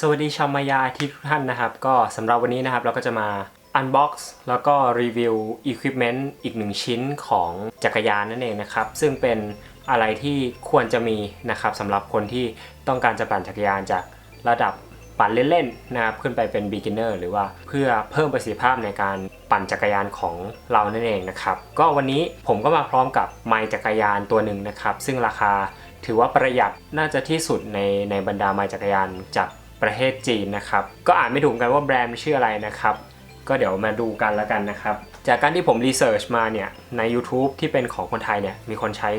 สวัสดีชาวมายาที่ทุกท่านนะครับ ก็สำหรับวันนี้นะครับเราก็จะมา unbox แล้วก็รีวิว equipment อีกหนึ่งชิ้นของจักรยานนั่นเองนะครับ ซึ่งเป็นอะไรที่ควรจะมีนะครับสำหรับคนที่ต้องการจะปั่นจักรยานจากระดับปั่นเล่นๆนะครับขึ้นไปเป็น beginner หรือว่าเพื่อเพิ่มประสิทธิภาพในการปั่นจักรยานของเรานั่นเองนะครับก็วันนี้ผมก็มาพร้อมกับไมค์จักรยานตัวหนึ่งนะครับ ซึ่งราคาถือว่าประหยัดน่าจะที่สุดในในบรรดาไมค์จักรยานจาก ประเทศจีนนะครับ ก็อ่านไม่ถูกกันว่าแบรนด์ชื่ออะไรนะครับ ก็เดี๋ยวมาดูกันแล้วกันนะครับ จากการที่ผมรีเสิร์ชมาเนี่ยใน YouTube ที่เป็นของคนไทยเนี่ยมีคนใช้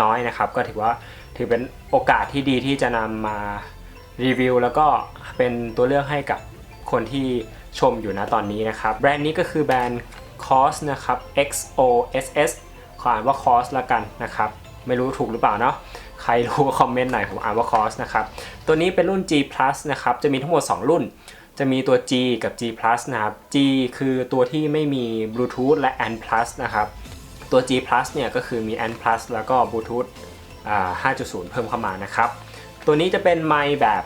น้อยนะครับ ก็ถือว่าถือเป็นโอกาสที่ดีที่จะนำมารีวิวแล้วก็เป็นตัวเลือกให้กับคนที่ชมอยู่นะตอนนี้นะครับ แบรนด์นี้ก็คือแบรนด์ COS นะครับ X O S S ขออ่านว่า COS ละกันนะครับ ไม่รู้ถูกหรือเปล่าเนาะ รรู้ก็คอมเมนต์หน่อยผมอ่านว่า COS นะครับ ตัวนี้เป็นรุ่น G Plus นะครับ จะมีทั้งหมด 2 รุ่น จะมีตัว G กับ G Plus นะครับ G คือตัวที่ไม่มี Bluetooth และ N Plus นะครับ ตัว G Plus เนี่ยก็คือมี N Plus แล้วก็ Bluetooth 5.0 เพิ่มเข้ามานะครับ ตัวนี้จะเป็นไมค์แบบ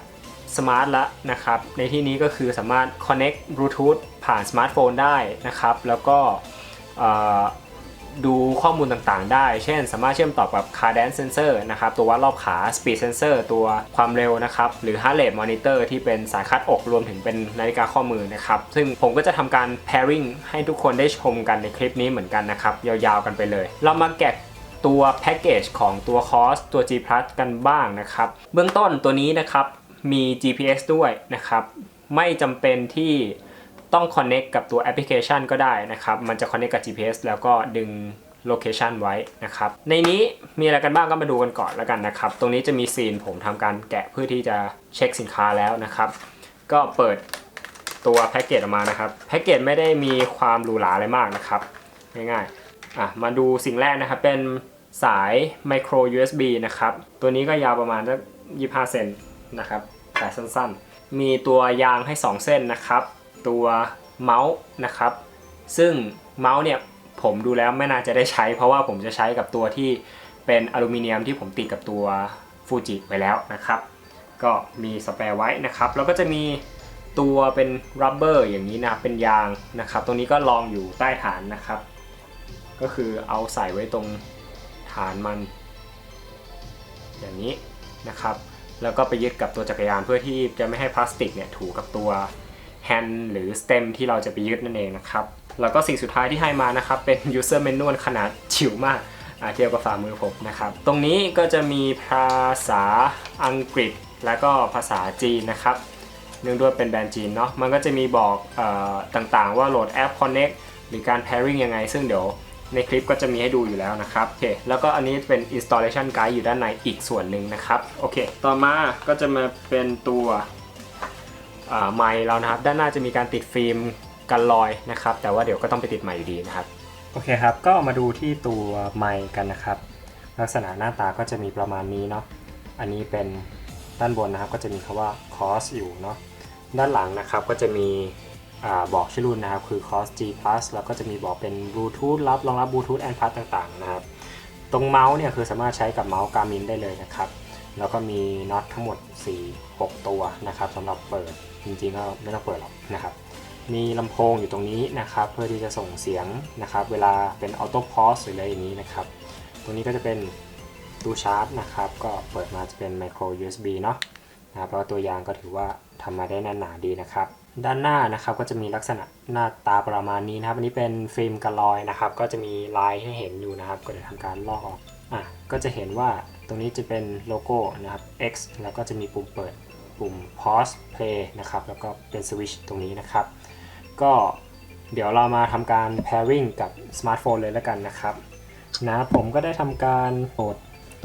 สมาร์ทละนะครับ ในที่นี้ก็คือสามารถ connect Bluetooth ผ่านสมาร์ทโฟนได้นะครับ แล้วก็ ดูข้อมูลต่างๆ ได้ เช่น สามารถเชื่อมต่อกับ Car Dance Sensor นะครับ ตัววัดรอบขา Speed Sensor ตัวความเร็วนะครับ หรือ Heart Rate Monitor ที่เป็นสายคัดอกรวมถึงเป็นนาฬิกาข้อมือนะครับ ซึ่งผมก็จะทำการ pairing ให้ทุกคนได้ชมกันในคลิปนี้เหมือนกันนะครับ ยาวๆกันไปเลย เรามาแกะตัวแพ็กเกจของตัว COS ตัว G Plus กันบ้างนะครับ เบื้องต้นตัวนี้นะครับมี GPS ด้วยนะครับ ไม่จำเป็นที่ ต้อง connect กับตัวแอปพลิเคชันก็ได้นะครับ มันจะ connect กับ GPS แล้วก็ดึง location ไว้นะครับ ในนี้มีอะไรกันบ้างก็มาดูกันก่อนแล้วกันนะครับ ตรงนี้จะมีซีนผมทำการแกะเพื่อที่จะเช็คสินค้าแล้วนะครับ ก็เปิดตัวแพ็กเกจออกมานะครับ แพ็กเกจไม่ได้มีความหรูหราอะไรมากนะครับ ง่ายๆอะมาดูสิ่งแรกนะครับ เป็นสาย micro USB นะครับ ตัวนี้ก็ยาวประมาณสัก25 เซนนะครับ สายสั้นๆ มีตัวยางให้ 2 เส้นนะครับ ตัวเมาส์นะครับ ซึ่งเมาส์เนี่ยผมดูแล้วไม่น่าจะได้ใช้ เพราะว่าผมจะใช้กับตัวที่เป็นอลูมิเนียมที่ผมติดกับตัวฟูจิไว้แล้วนะครับ ก็มีสเปรย์ไว้นะครับ แล้วก็จะมีตัวเป็นรับเบอร์อย่างนี้นะครับเป็นยางนะครับ ตรงนี้ก็รองอยู่ใต้ฐานนะครับ ก็คือเอาใส่ไว้ตรงฐานมัน อย่างนี้นะครับ แล้วก็ไปยึดกับตัวจักรยานเพื่อที่จะไม่ให้พลาสติกเนี่ยถูกับตัว แฮนด์หรือสเต็มที่เราจะไปยึดนั่นเองนะครับ แล้วก็สิ่งสุดท้ายที่ให้มานะครับ เป็น user manual ขนาดจิ๋วมากอ่เทียบกับฝ่ามือผมนะครับ ตรงนี้ก็จะมีภาษาอังกฤษและก็ภาษาจีนนะครับเนื่องด้วยเป็นแบรนด์จีนเนาะมันก็จะมีบอกออต่างๆ ว่าโหลดแอป Connect หรือการ pairing ยังไง ซึ่งเดี๋ยวในคลิปก็จะมีให้ดูอยู่แล้วนะครับโอเคแล้วก็อันนี้เป็น installation guide อยู่ด้านในอีกส่วนหนึ่งนะครับโอเค ต่อมาก็จะมาเป็นตัว ไมค์เรานะครับ ด้านหน้าจะมีการติดฟิล์มกันรอยนะครับ แต่ว่าเดี๋ยวก็ต้องไปติดใหม่อยู่ดีนะครับ โอเคครับ ก็มาดูที่ตัวไมค์กันนะครับ ลักษณะหน้าตาก็จะมีประมาณนี้เนาะ อันนี้เป็นด้านบนนะครับ ก็จะมีคำว่า cost อยู่เนาะ ด้านหลังนะครับก็จะมีอบอกชื่อรุ่นนะครับ คือ cost G plus แล้วก็จะมีบอกเป็น Bluetooth รับรองรับ Bluetooth and plus ต่างๆนะครับ ตรงเมาส์เนี่ยคือสามารถใช้กับเมาส์ Garmin ได้เลยนะครับ แล้วก็มีน็อตทั้งหมด 4 6 ตัวนะครับสำหรับเปิดจริงๆก็ไม่ต้องเปิดหรอกนะครับมีลำโพงอยู่ตรงนี้นะครับ เพื่อที่จะส่งเสียงนะครับ เวลาเป็น auto pause หรืออะไรอย่างนี้นะครับ ตรงนี้ก็จะเป็นตู้ชาร์จนะครับ ก็เปิดมาจะเป็น micro USB เนาะนะครับแล้วตัวยางก็ถือว่าทำมาได้แน่นหนาดีนะครับ ด้านหน้านะครับก็จะมีลักษณะหน้าตาประมาณนี้นะครับ อันนี้เป็นฟิล์มกันรอยนะครับ ก็จะมีลายให้เห็นอยู่นะครับ ก็จะทำการลอกออกอะก็จะเห็นว่า รงนี้จะเป็นโลโก้นะครับ X แล้วก็จะมีปุ่มเปิดปุ่ม pause play นะครับ แล้วก็เป็นสวิตช์ตรงนี้นะครับ ก็เดี๋ยวเรามาทำการ pairing กับสมาร์ทโฟนเลยแล้วกันนะครับนะผมก็ได้ทำการโหลด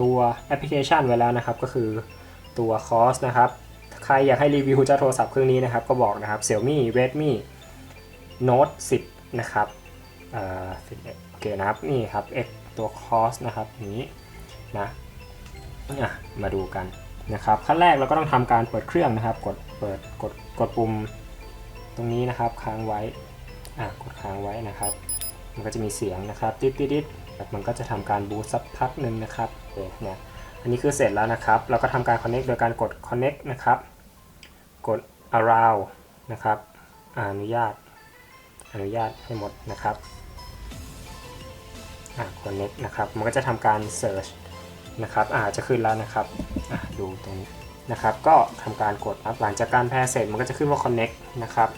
ตัวแอปพลิเคชันไว้แล้วนะครับ ก็คือตัว COS นะครับ ใครอยากให้รีวิวเจ้าโทรศัพท์เครื่องนี้นะครับ ก็บอกนะครับ Xiaomi Redmi Note 10 นะครับเอ่อโอเคนะครับ นี่ครับ X ตัว COS นะครับนี้นะ มาดูกันนะครับขั้นแรกเราก็ต้องทำการเปิดเครื่องนะครับ กดเปิดกดกดปุ่มตรงนี้นะครับค้างไว้อะกดค้างไว้นะครับ มันก็จะมีเสียงนะครับติ๊ดติ๊ดติ๊ดแบบมันก็จะทำการบูตสักพักหนึ่งนะครับเคเนี่ยอันนี้คือเสร็จแล้วนะครับ เราก็ทำการ connect โดยการกด connect นะครับ กด allow นะครับอนุญาต อนุญาตให้หมดนะครับอ่า connect นะครับ มันก็จะทำการ search นะครับอาจะขึ้นแล้วนะครับอะดูตรงนี้นะครับ ก็ทำการกดครับหลังจากการแพร์เสร็จมันก็จะขึ้นว่า connect นะครับ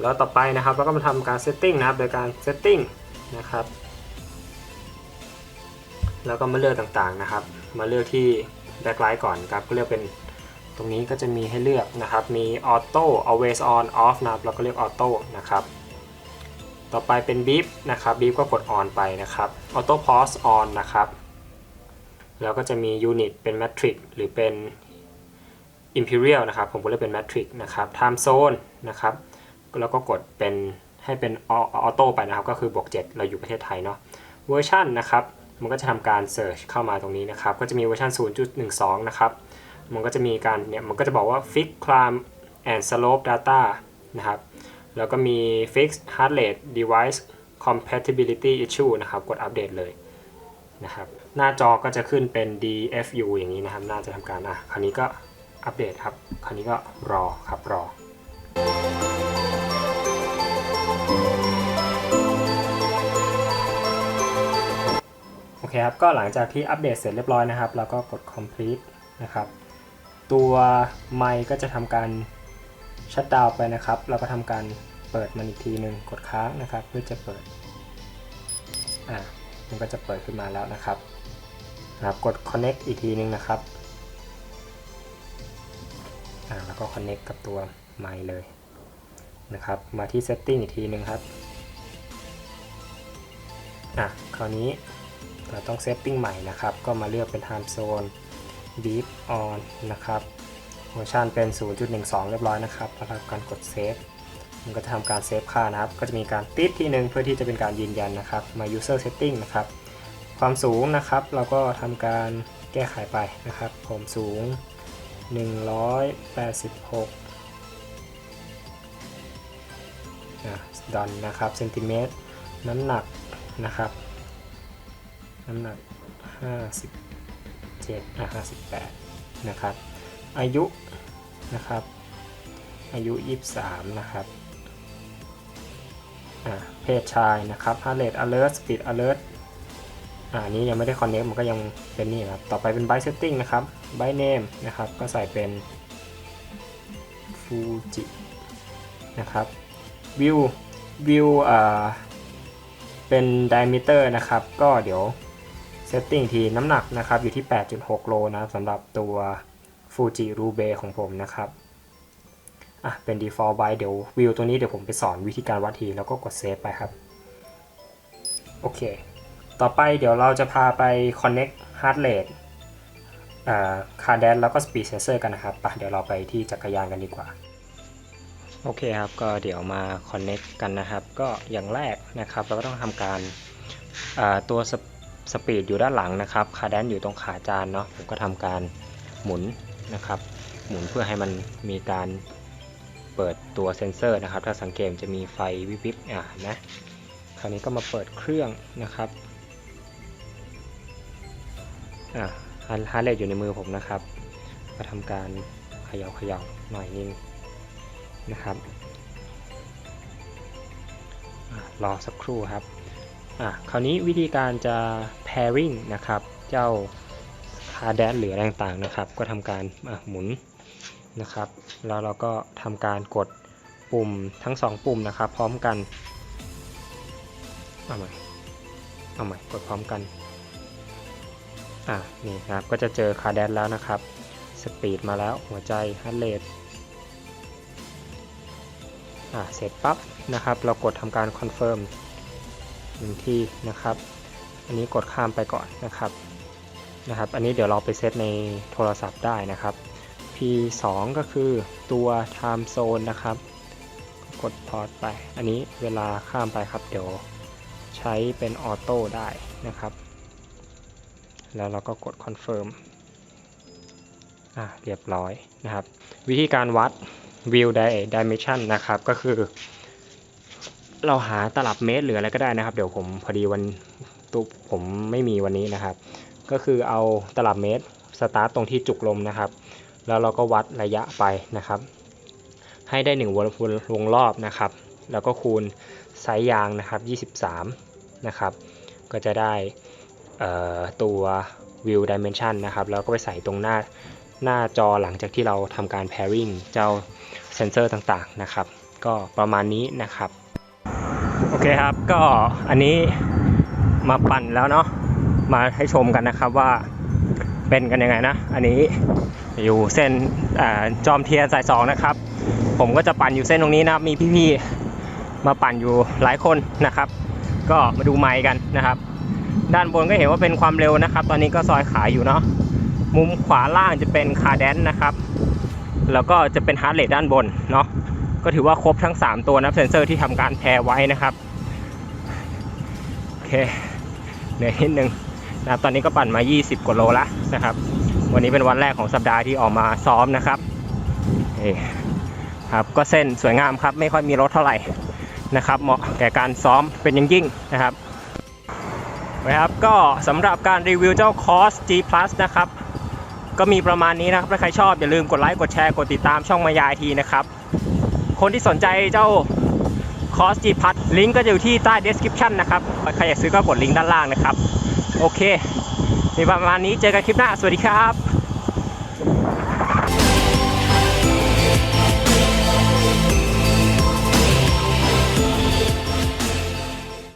แล้วต่อไปนะครับเราก็มาทำการ setting นะครับ โดยการ setting นะครับ แล้วก็มาเลือกต่างๆนะครับ มาเลือกที่ backlight ก่อนครับก็เลือกเป็นตรงนี้ก็จะมีให้เลือกนะครับ มี auto always on off นะครับเราก็เลือก auto นะครับต่อไปเป็น beep นะครับ beep ก็กด on ไปนะครับ auto pause on นะครับ แล้วก็จะมี unit เป็น matrix หรือเป็น imperial นะครับ ผมก็เลือกเป็น matrix นะครับ time zone นะครับ แล้วก็กดเป็นให้เป็น auto ไปนะครับ ก็คือบวก 7 เราอยู่ประเทศไทยเนาะ เวอร์ชันนะครับ มันก็จะทำการ search เข้ามาตรงนี้นะครับ ก็จะมีเวอร์ชัน0.12 นะครับ มันก็จะมีการเนี่ย มันก็จะบอกว่า fix climb and slope data นะครับ แล้วก็มี fix heart rate device compatibility issue นะครับ กดอัปเดตเลยนะครับ หน้าจอก็จะขึ้นเป็น DFU อย่างนี้นะครับ น่าจะทำการอะคราวนี้ก็อัปเดตครับ คราวนี้ก็รอครับรอโอเคครับ ก็หลังจากที่อัปเดตเสร็จเรียบร้อยนะครับ แล้วก็กด complete นะครับ ตัวไมค์ก็จะทำการชัดดาวไปนะครับ แล้วก็ทำการเปิดมันอีกทีหนึ่งกดค้างนะครับ เพื่อจะเปิด อ่ามันก็จะเปิดขึ้นมาแล้วนะครับ นะครับกด connect อีกทีหนึงนะครับแล้วก็ connect กับตัวไมค์เลยนะครับ มาที่ setting อีกทีหนึ่งครับอะคราวนี้เราต้อง setting ใหม่นะครับ ก็มาเลือกเป็น time zone deep on นะครับเวอร์ชันเป็น 0.12 เรียบร้อยนะครับแล้วทำการกด save มันก็จะทำการเซฟค่านะครับ ก็จะมีการติดที่หนึ่งเพื่อที่จะเป็นการยืนยันนะครับ มา user setting นะครับ ความสูงนะครับ เราก็ทำการแก้ไขไปนะครับ ผมสูง 186อะดอนนะครับเซนติเมตรน้ำหนักนะครับ น้ำหนัก 57อะ58 นะครับ อายุนะครับ อายุ 23 นะครับอะเพศชายนะครับ heart rate alert speed alert อ่านี้ยังไม่ได้ connect มันก็ยังเป็นนี่นะครับ ต่อไปเป็น byte setting นะครับ byte name นะครับ ก็ใส่เป็น fuji นะครับ view view อ่าเป็น diameter นะครับ ก็เดี๋ยว setting ทีน้ำหนักนะครับ อยู่ที่ 8.6 โลนะสำหรับตัว Fuji Rube ของผมนะครับอะเป็น default by เดี๋ยว view ตัวนี้เดี๋ยวผมไปสอนวิธีการวัดที แล้วก็กด save ไปครับ โอเค ต่อไปเดี๋ยวเราจะพาไป connect heart rate อ่า car dash แล้วก็ speed sensor กันนะครับไปะเดี๋ยวเราไปที่จักรยานกันดีกว่า โอเคครับ ก็เดี๋ยวมา connect กันนะครับ ก็อย่างแรกนะครับ เราก็ต้องทำการาตัวสปีดอยู่ด้านหลังนะครับคาร์แดนอยู่ตรงขาจานเนาะผมก็ทำการหมุนนะครับ หมุนเพื่อให้มันมีการเปิดตัวเซ็นเซอร์นะครับ ถ้าสังเกตจะมีไฟวิบวิบอ่านะคราวนี้ก็มาเปิดเครื่องนะครับ อ่าฮาร์ดเรทอยู่ในมือผมนะครับก็ทำการเขย่าเขย่าหน่อยนึงนะครับอรอสักครู่ครับอะคราวนี้วิธีการจะ pairing นะครับ เจ้า hard d a s หรืออะไรต่างๆนะครับ ก็ทำการหมุนนะครับ แล้วเราก็ทำการกดปุ่มทั้ง 2 ปุ่มนะครับ พร้อมกันเอาใหม่เอาใหม่กดพร้อมกัน อะนี่นะครับก็จะเจอ hard d a s แล้วนะครับสปีดมาแล้วหัวใจ heart rate อะเสร็จปั๊บนะครับ เรากดทำการ confirm หนึ่งที่นะครับ อันนี้กดข้ามไปก่อนนะครับนะครับ อันนี้เดี๋ยวเราไปเซตในโทรศัพท์ได้นะครับ P2 ก็คือตัว time zone นะครับ กดพอร์ตไป อันนี้เวลาข้ามไปครับ เดี๋ยวใช้เป็นออโต้ได้นะครับ แล้วเราก็กด confirm อะเรียบร้อยนะครับ วิธีการวัด view dimension นะครับก็คือ เราหาตลับเมตรหรืออะไรก็ได้นะครับ เดี๋ยวผมพอดีวันตุผมไม่มีวันนี้นะครับ ก็คือเอาตลับเมตรสตาร์ตตรงที่จุกลมนะครับ แล้วเราก็วัดระยะไปนะครับ ให้ได้ 1 วงวงรอบนะครับ แล้วก็คูณไซส์ยางนะครับ 23 นะครับ ก็จะได้ ตัว view dimension นะครับ แล้วก็ไปใส่ตรงหน้าหน้าจอหลังจากที่เราทำการ pairing เจ้าเซนเซอร์ต่างๆนะครับ ก็ประมาณนี้นะครับ โอเคครับก็อันนี้มาปั่นแล้วเนาะมาให้ชมกันนะครับว่าเป็นกันยังไงนะ อันนี้อยู่เส้นอจอมเทียนสายสองนะครับ ผมก็จะปั่นอยู่เส้นตรงนี้นะครับ มีพี่ๆมาปั่นอยู่หลายคนนะครับ ก็มาดูไมค์กันนะครับ ด้านบนก็เห็นว่าเป็นความเร็วนะครับ ตอนนี้ก็ซอยขายอยู่เนาะมุมขวาล่างจะเป็นคาร์แดนนะครับ แล้วก็จะเป็นฮาร์ดเรทด้านบนเนาะก็ถือว่าครบทั้ง 3 ตัวนะเซนเซอร์ที่ทำการแพรไว้นะครับโอเคเหนื่อยนิดนึงนะครับตอนนี้ก็ปั่นมา 20 กว่าโลละนะครับ วันนี้เป็นวันแรกของสัปดาห์ที่ออกมาซ้อมนะครับเอ่ครับก็เส้นสวยงามครับ ไม่ค่อยมีรถเท่าไหร่นะครับ เหมาะแก่การซ้อมเป็นอย่างยิ่งนะครับ นะครับก็สำหรับการรีวิวเจ้า Cos G Plus นะครับ ก็มีประมาณนี้นะครับถ้าใครชอบอย่าลืมกดไลค์กดแชร์กดติดตามช่องมายายทีนะครับ คนที่สนใจเจ้าคอสจีพัทลิงก์ก็จะอยู่ที่ใต้ description นะครับใครอยากซื้อก็กดลิงก์ด้านล่างนะครับ โอเค มีประมาณนี้เจอกันคลิปหน้า สวัสดีครับ